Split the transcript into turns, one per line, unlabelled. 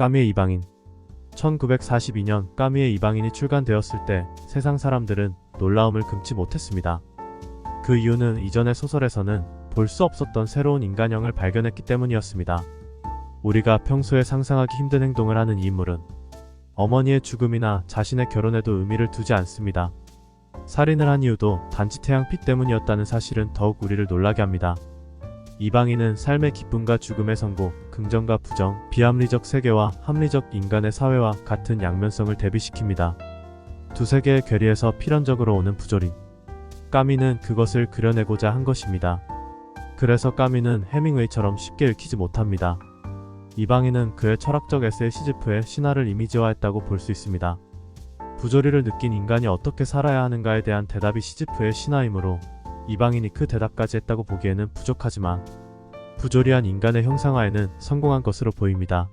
까미의 이방인 1942년 까미의 이방인이 출간되었을 때 세상 사람들은 놀라움을 금치 못했습니다. 그 이유는 이전의 소설에서는 볼 수 없었던 새로운 인간형을 발견했기 때문이었습니다. 우리가 평소에 상상하기 힘든 행동을 하는 이 인물은 어머니의 죽음이나 자신의 결혼에도 의미를 두지 않습니다. 살인을 한 이유도 단지 태양빛 때문이었다는 사실은 더욱 우리를 놀라게 합니다. 이방인은 삶의 기쁨과 죽음의 선고, 긍정과 부정, 비합리적 세계와 합리적 인간의 사회와 같은 양면성을 대비시킵니다. 두 세계의 괴리에서 필연적으로 오는 부조리. 까미는 그것을 그려내고자 한 것입니다. 그래서 까미는 해밍웨이처럼 쉽게 읽히지 못합니다. 이방인은 그의 철학적 에세이 시즈프의 신화를 이미지화했다고 볼 수 있습니다. 부조리를 느낀 인간이 어떻게 살아야 하는가에 대한 대답이 시즈프의 신화이므로 이방인이 그 대답까지 했다고 보기에는 부족하지만 부조리한 인간의 형상화에는 성공한 것으로 보입니다.